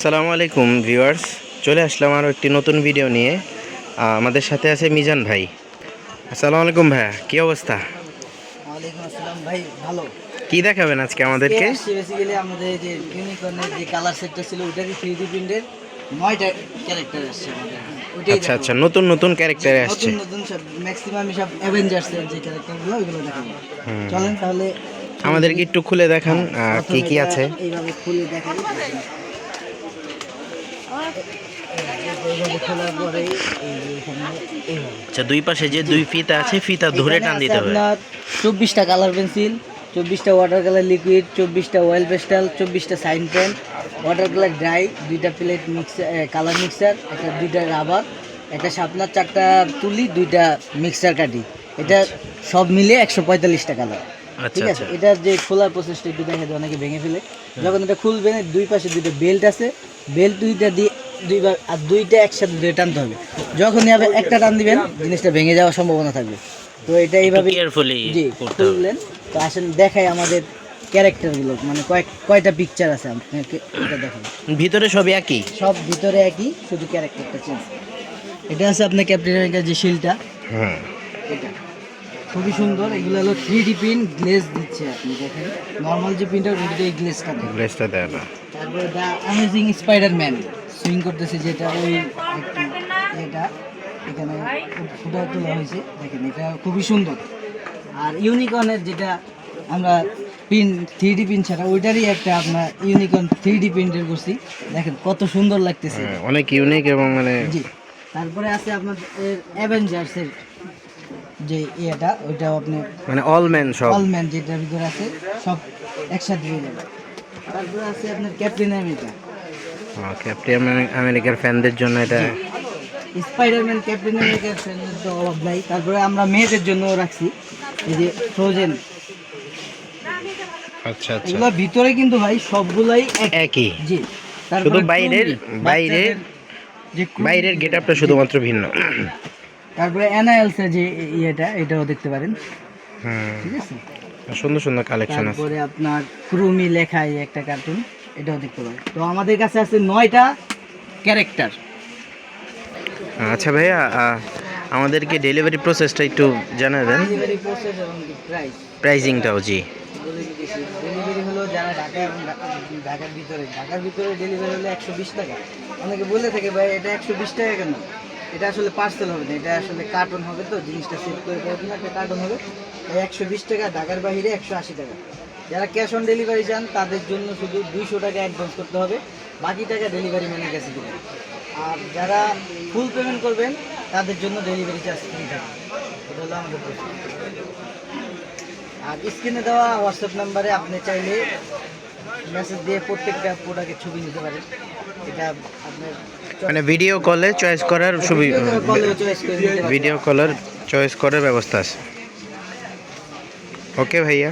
আসসালামু আলাইকুম ভিউয়ার্স। চলে আসলাম আরও একটি নতুন ভিডিও নিয়ে। আমাদের সাথে আছে মিজান ভাই। আসসালামু আলাইকুম ভাইয়া কি অবস্থা? ওয়ালাইকুম আসসালাম ভাই ভালো। কি দেখাবেন আজকে আমাদেরকে? বেসিক্যালি আমাদের যে ইউনিকর্নের যে কালার সেটটা ছিল ওটারই থ্রি ডি প্রিন্টের নয়টা ক্যারেক্টার আসছে আমাদের। আচ্ছা আচ্ছা নতুন নতুন ক্যারেক্টারে আসছে। নতুন নতুন সব ম্যাক্সিমাম সব অ্যাভেঞ্জার্সের যে ক্যারেক্টারগুলো ওইগুলো দেখাবো। চলেন তাহলে। আমাদেরকে একটু খুলে দেখান প্রথমে কি কি আছে? এইভাবে খুলে দেখাই এইভাবে খোলার পরে এই যে এখানে এইভাবে আচ্ছা দুই পাশে যে দুই ফিতা আছে ফিতা ধরে টান দিতে হবে। চব্বিশটা কালার পেন্সিল চব্বিশটা ওয়াটার কালার লিকুইড চব্বিশটা অয়েল পেস্টাল চব্বিশটা sign pen water colour dry দুইটা প্লেট মিক্সার কালার মিক্সার একটা দুইটা রাবার একটা শার্পনার চারটা তুলি দুইটা মিক্সার কাটি এটা সব মিলে একশো পঁয়তাল্লিশটা কালার আচ্ছা ঠিক আছে আচ্ছা। এটার যে খোলার প্রসেসটা একটু দেখা যায় অনেকে ভেঙে ফেলে। যখন এটা খুলবেন দুই পাশে দুইটা বেল্ট আছে। বেল্ট দুইটা দিয়ে দুইবার আর দুইটা একসাথে দুইটা টানতে হবে। যখনই আপনি একটা টান দিবেন জিনিসটা ভেঙে যাওয়ার সম্ভাবনা থাকবে। তো এটা এইভাবে কেয়ারফুলি জি খুললেন। তো আসেন দেখাই আমাদের ক্যারেক্টারগুলো মানে কয়েক কয়টা পিকচার আছে আপনাকে এটা দেখাই ভিতরে সবই একই? সব ভিতরে একই শুধু ক্যারেক্টারটা চেঞ্জ এটা আছে আপনার ক্যাপ্টেন আমেরিকার যে শিলটা হুম এটা। খুবই সুন্দর। এগুলো হলো থ্রি ডি প্রিন্ট গ্লেজ দিচ্ছে আপনি দেখেন। নর্মাল যে প্রিন্টার ওইটা এই গ্লেজটা দেয়। ব্লেসটা দেয় না। তারপরে দ্য অ্যামেজিং স্পাইডারম্যান সুইং করতেছে যেটা ওই একটু এটা। এখানে ফুটা তোলা হয়েছে। দেখেন এটা খুবই সুন্দর। আর ইউনিকর্নের যেটা আমরা পিন থ্রি ডি পিন ছাড়া ওইটারই একটা আপনার ইউনিকর্ন থ্রি ডি প্রিন্টের করছি। দেখেন কত সুন্দর লাগতেছে। হ্যাঁ, অনেক ইউনিক এবং মানে জি। তারপরে আছে আপনার অ্যাভেঞ্জার্সের যে ইয়েটা ওইটাও আপনি মানে অল ম্যান সব। অলম্যান যেটার ভিতরে আছে সব একসাথে দিয়ে যাবে তারপরে আছে আপনার ক্যাপ্টেন আমেরিকা। ক্যাপ্টেন আমেরিকার ফ্যানদের জন্য এটা স্পাইডারম্যান ক্যাপ্টেন আমেরিকার ফ্যানের তো অভাব নাই। তারপরে আমরা মেয়েদের জন্য রাখছি। এই যে ফ্রোজেন আচ্ছা আচ্ছা। এগুলো ভিতরে কিন্তু ভাই সবগুলাই একই। জি। শুধু বাইরের বাইরের যে বাইরের গেট আপটা শুধুমাত্র ভিন্ন। তারপরে অ্যানায়েলসের যে ইয়েটা এটাও দেখতে পারেন। ঠিক আছে? সুন্দর সুন্দর কালেকশন আছে। তারপরে আপনার ক্রুমি লেখা এই একটা কার্টুন এটাও দেখতে পারেন। তো আমাদের কাছে আছে নয়টা ক্যারেক্টার আচ্ছা ভাইয়া আমাদেরকে ডেলিভারি প্রসেসটা একটু জানাবেন ডেলিভারি প্রসেস এবং প্রাইস প্রাইজিংটাও জি। ডেলিভারি হলো যারা ঢাকা এবং ঢাকার ভিতরে ঢাকার ভিতরে ডেলিভারি হলো একশো বিশ টাকা। অনেকে বলে থাকে ভাই এটা একশো বিশ টাকা কেন? এটা আসলে পার্সেল হবে না, এটা আসলে কার্টন হবে তো, জিনিসটা সেট করে দেওয়ার জন্য একটা কার্টন হবে। একশো বিশ টাকা, ঢাকার বাইরে একশো আশি টাকা। যারা ক্যাশ অন ডেলিভারি চান তাদের জন্য শুধু দুইশো টাকা অ্যাডভান্স করতে হবে, বাকি টাকা ডেলিভারি ম্যানের কাছে দেবেন। আর যারা ফুল পেমেন্ট করবেন, তাদের জন্য ডেলিভারি চার্জ ফ্রি থাকবে এটা হলো আমাদের প্রশ্ন। আর স্ক্রিনে দেওয়া হোয়াটসঅ্যাপ নাম্বারে আপনি চাইলে মেসেজ দিয়ে প্রত্যেকটা প্রোডাক্টের ছবি নিতে পারেন। এটা আপনার মানে ভিডিও কলে চয়েস করার সুবিধা ভিডিও কলের চয়েস করার ব্যবস্থা আছে। ওকে ভাইয়া।